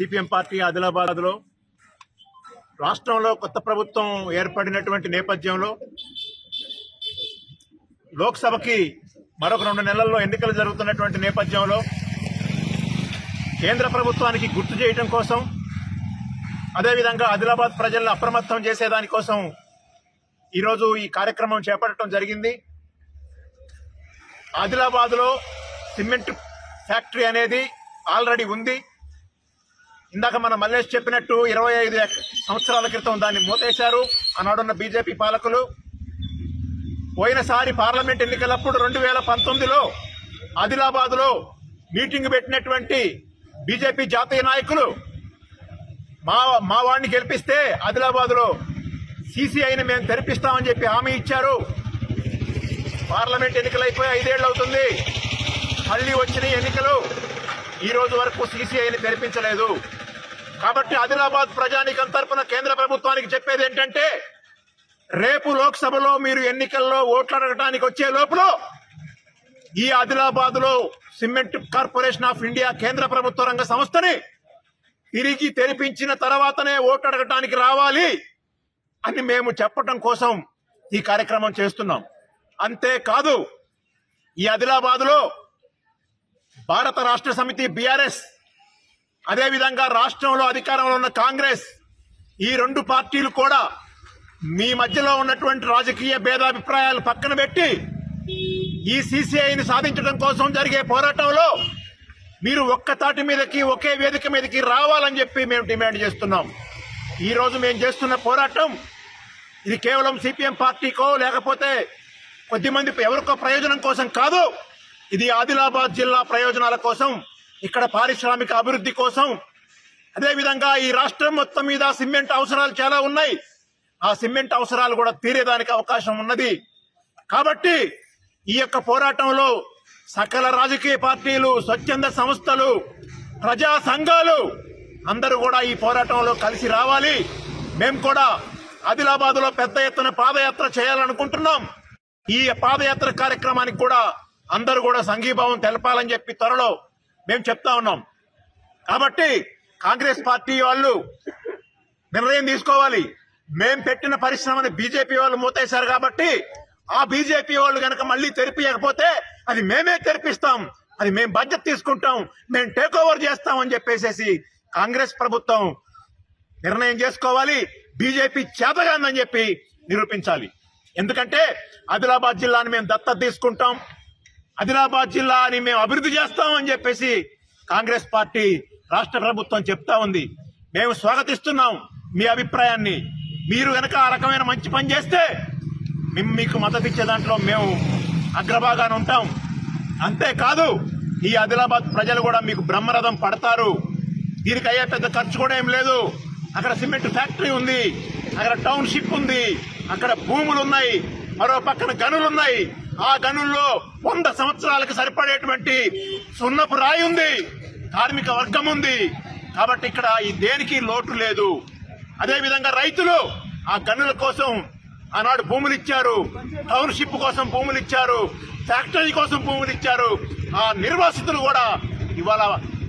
CPM party ఆదిలాబాద్లో రాష్ట్రంలో కొత్త ప్రభుత్వం ఏర్పడినటువంటి నేపథ్యంలో లోక్సభకి మరొక రెండు నెలల్లో ఎన్నికలు జరుగుతున్నటువంటి నేపథ్యంలో కేంద్ర ప్రభుత్వానికి గుర్తు చేయడం కోసం అదేవిధంగా ఆదిలాబాద్ ప్రజలను అప్రమత్తం చేసేదానికోసం ఈరోజు ఈ కార్యక్రమం చేపట్టడం జరిగింది. ఆదిలాబాద్లో సిమెంట్ ఫ్యాక్టరీ అనేది ఆల్రెడీ ఉంది. ఇందాక మన మల్లేష్ చెప్పినట్టు ఇరవై ఐదు సంవత్సరాల క్రితం దాన్ని మూతేశారు ఆనాడున్న బీజేపీ పాలకులు. పోయినసారి పార్లమెంట్ ఎన్నికలప్పుడు రెండు వేల పంతొమ్మిదిలో ఆదిలాబాద్లో మీటింగ్ పెట్టినటువంటి బీజేపీ జాతీయ నాయకులు మా మా వాడిని గెలిపిస్తే ఆదిలాబాద్లో సీసీఐని మేము తెరిపిస్తామని చెప్పి హామీ ఇచ్చారు. పార్లమెంట్ ఎన్నికలు అయిపోయి ఐదేళ్ళు అవుతుంది మళ్ళీ వచ్చిన ఎన్నికలు ఈ రోజు వరకు సీసీఐని తెరిపించలేదు. కాబట్టి ఆదిలాబాద్ ప్రజానికం తరపున కేంద్ర ప్రభుత్వానికి చెప్పేది ఏంటంటే రేపు లోక్సభలో మీరు ఎన్నికల్లో ఓట్లు అడగడానికి వచ్చే లోపల ఈ ఆదిలాబాద్లో సిమెంట్ కార్పొరేషన్ ఆఫ్ ఇండియా కేంద్ర ప్రభుత్వ రంగ సంస్థని తిరిగి తెరిపించిన తర్వాతనే ఓటు అడగటానికి రావాలి అని మేము చెప్పటం కోసం ఈ కార్యక్రమం చేస్తున్నాం. అంతేకాదు ఈ ఆదిలాబాద్లో భారత రాష్ట్ర సమితి బీఆర్ఎస్ అదేవిధంగా రాష్ట్రంలో అధికారంలో ఉన్న కాంగ్రెస్ ఈ రెండు పార్టీలు కూడా మీ మధ్యలో ఉన్నటువంటి రాజకీయ భేదాభిప్రాయాలు పక్కన పెట్టి ఈ సీసీఐని సాధించడం కోసం జరిగే పోరాటంలో మీరు ఒక్క తాటి మీదకి ఒకే వేదిక మీదకి రావాలని చెప్పి మేము డిమాండ్ చేస్తున్నాం. ఈరోజు మేము చేస్తున్న పోరాటం ఇది కేవలం సిపిఎం పార్టీకో లేకపోతే కొద్దిమంది ఎవరికో ప్రయోజనం కోసం కాదు. ఇది ఆదిలాబాద్ జిల్లా ప్రయోజనాల కోసం ఇక్కడ పారిశ్రామిక అభివృద్ధి కోసం. అదేవిధంగా ఈ రాష్ట్రం మొత్తం మీద సిమెంట్ అవసరాలు చాలా ఉన్నాయి. ఆ సిమెంట్ అవసరాలు కూడా తీరేదానికి అవకాశం ఉన్నది. కాబట్టి ఈ యొక్క పోరాటంలో సకల రాజకీయ పార్టీలు స్వచ్ఛంద సంస్థలు ప్రజా సంఘాలు అందరూ కూడా ఈ పోరాటంలో కలిసి రావాలి. మేము కూడా ఆదిలాబాద్లో పెద్ద ఎత్తున పాదయాత్ర చేయాలనుకుంటున్నాం. ఈ పాదయాత్ర కార్యక్రమానికి కూడా అందరూ కూడా సంఘీభావం తెలపాలని చెప్పి త్వరలో మేము చెప్తా ఉన్నాం. కాబట్టి కాంగ్రెస్ పార్టీ వాళ్ళు నిర్ణయం తీసుకోవాలి. మేం పెట్టిన పరిశ్రమని బీజేపీ వాళ్ళు మూతేశారు కాబట్టి ఆ బీజేపీ వాళ్ళు కనుక మళ్ళీ తెరిపియకపోతే అది మేమే తెరిపిస్తాం. అది మేము బడ్జెట్ తీసుకుంటాం. మేము టేక్ ఓవర్ చేస్తాం అని చెప్పేసేసి కాంగ్రెస్ ప్రభుత్వం నిర్ణయం చేసుకోవాలి. బీజేపీ చేతగాందని చెప్పి నిరూపించాలి. ఎందుకంటే ఆదిలాబాద్ జిల్లాని మేము దత్తత తీసుకుంటాం. ఆదిలాబాద్ జిల్లాని మేము అభివృద్ధి చేస్తామని చెప్పేసి కాంగ్రెస్ పార్టీ రాష్ట్ర ప్రభుత్వం చెప్తా ఉంది. మేము స్వాగతిస్తున్నాం మీ అభిప్రాయాన్ని. మీరు గనక ఆ రకమైన మంచి పని చేస్తే మేము మీకు మద్దతు ఇచ్చే దాంట్లో మేము అగ్రభాగాన ఉంటాం. అంతేకాదు ఈ ఆదిలాబాద్ ప్రజలు కూడా మీకు బ్రహ్మరథం పడతారు. దీనికి అయ్యే పెద్ద ఖర్చు కూడా ఏం లేదు. అక్కడ సిమెంట్ ఫ్యాక్టరీ ఉంది అక్కడ టౌన్షిప్ ఉంది అక్కడ భూములు ఉన్నాయి మరో పక్కన గనులు ఉన్నాయి. ఆ గనుల్లో వంద సంవత్సరాలకు సరిపడేటువంటి సున్నపు రాయి ఉంది కార్మిక వర్గం ఉంది. కాబట్టి ఇక్కడ ఈ దేనికి లోటు లేదు. అదే విధంగా రైతులు ఆ గనుల కోసం ఆనాడు భూములు ఇచ్చారు టౌన్షిప్ కోసం భూములు ఇచ్చారు ఫ్యాక్టరీ కోసం భూములు ఇచ్చారు ఆ నిర్వాసితులు కూడా ఇవాళ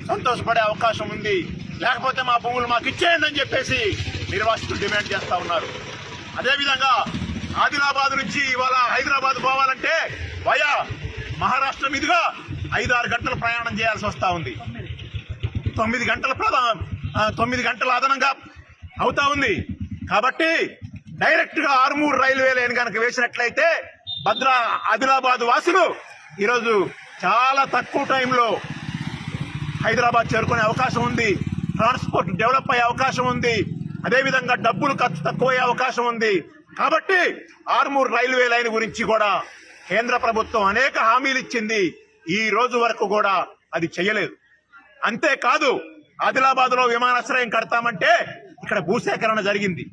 సంతోషపడే అవకాశం ఉంది. లేకపోతే మా భూములు మాకు ఇచ్చేయండి అని చెప్పేసి నిర్వాసితులు డిమాండ్ చేస్తూ ఉన్నారు. అదేవిధంగా ఆదిలాబాద్ నుంచి ఇవాళ హైదరాబాద్ పోవాలంటే వయా మహారాష్ట్ర మీదుగా ఐదు ఆరు గంటల ప్రయాణం చేయాల్సి వస్తూ ఉంది. తొమ్మిది గంటల ప్రధాన తొమ్మిది గంటల అదనంగా అవుతా ఉంది. కాబట్టి డైరెక్ట్గా ఆరుమూరు రైల్వే లైన్ కనుక వేసినట్లయితే భద్రా ఆదిలాబాద్ వాసులు ఈరోజు చాలా తక్కువ టైంలో హైదరాబాద్ చేరుకునే అవకాశం ఉంది. ట్రాన్స్పోర్ట్ డెవలప్ అయ్యే అవకాశం ఉంది. అదేవిధంగా డబ్బులు ఖర్చు తక్కువయ్యే అవకాశం ఉంది. కాబట్టి ఆర్మూర్ రైల్వే లైన్ గురించి కూడా కేంద్ర ప్రభుత్వం అనేక హామీలు ఇచ్చింది. ఈ రోజు వరకు కూడా అది చేయలేదు. అంతేకాదు ఆదిలాబాద్లో విమానాశ్రయం కడతామంటే ఇక్కడ భూసేకరణ జరిగింది.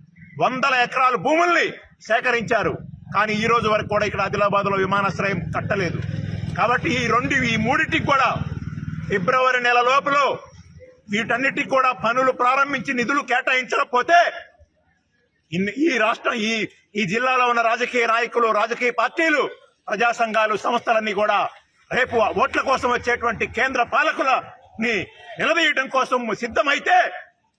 వందల ఎకరాల భూముల్ని సేకరించారు. కానీ ఈ రోజు వరకు కూడా ఇక్కడ ఆదిలాబాద్లో విమానాశ్రయం కట్టలేదు. కాబట్టి ఈ రెండు ఈ మూడింటికి కూడా ఫిబ్రవరి నెల లోపల వీటన్నిటికి కూడా పనులు ప్రారంభించి నిధులు కేటాయించకపోతే ఈ రాష్ట్రం ఈ ఈ జిల్లాలో ఉన్న రాజకీయ నాయకులు రాజకీయ పార్టీలు ప్రజా సంఘాలు సంస్థలన్నీ కూడా రేపు ఓట్ల కోసం వచ్చేటువంటి కేంద్ర పాలకుల ని కోసం సిద్ధమైతే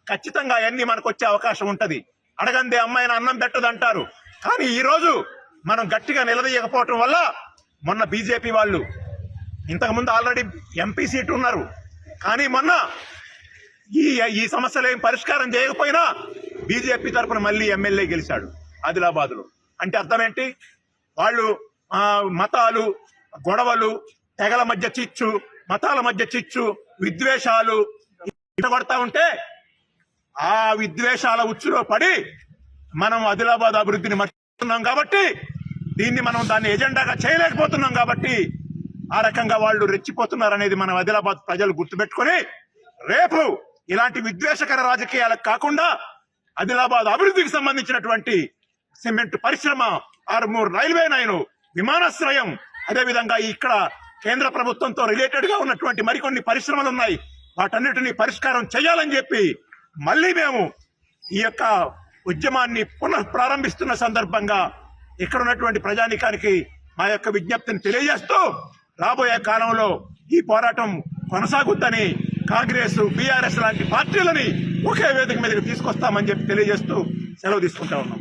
ఖచ్చితంగా అన్ని మనకు వచ్చే అవకాశం ఉంటది. అడగందే అమ్మాయిని అన్నం పెట్టదంటారు. కానీ ఈ రోజు మనం గట్టిగా నిలదీయకపోవటం వల్ల మొన్న బీజేపీ వాళ్ళు ఇంతకుముందు ఆల్రెడీ ఎంపీ సీట్ ఉన్నారు. కానీ మొన్న ఈ ఈ సమస్యలు ఏం పరిష్కారం చేయకపోయినా బీజేపీ తరఫున మళ్ళీ ఎమ్మెల్యే గెలిచాడు ఆదిలాబాద్లో అంటే అర్థమేంటి వాళ్ళు మతాలు గొడవలు తెగల మధ్య చిచ్చు మతాల మధ్య చిచ్చు విద్వేషాలు కొడతా ఉంటే ఆ విద్వేషాల ఉచ్చులో పడి మనం ఆదిలాబాద్ అభివృద్ధిని మర్చిపోతున్నాం కాబట్టి దీన్ని మనం దాన్ని ఎజెండాగా చేయలేకపోతున్నాం కాబట్టి ఆ రకంగా వాళ్ళు రెచ్చిపోతున్నారు అనేది మనం ఆదిలాబాద్ ప్రజలు గుర్తుపెట్టుకొని రేపు ఇలాంటి విద్వేషకర రాజకీయాలకు కాకుండా ఆదిలాబాద్ అభివృద్ధికి సంబంధించినటువంటి సిమెంట్ పరిశ్రమ ఆరుమూరు రైల్వే లైను విమానాశ్రయం. అదేవిధంగా ఇక్కడ కేంద్ర ప్రభుత్వంతో రిలేటెడ్గా ఉన్నటువంటి మరికొన్ని పరిశ్రమలు ఉన్నాయి వాటన్నిటిని పరిష్కారం చేయాలని చెప్పి మళ్ళీ మేము ఈ యొక్క ఉద్యమాన్ని పునః ప్రారంభిస్తున్న సందర్భంగా ఇక్కడ ఉన్నటువంటి ప్రజానికానికి మా యొక్క విజ్ఞప్తిని తెలియజేస్తూ రాబోయే కాలంలో ఈ పోరాటం కొనసాగుద్దని కాంగ్రెస్ బీఆర్ఎస్ లాంటి పార్టీలని ఒకే వేదిక మీదకి తీసుకొస్తామని చెప్పి తెలియజేస్తూ సెలవు తీసుకుంటా ఉన్నాం.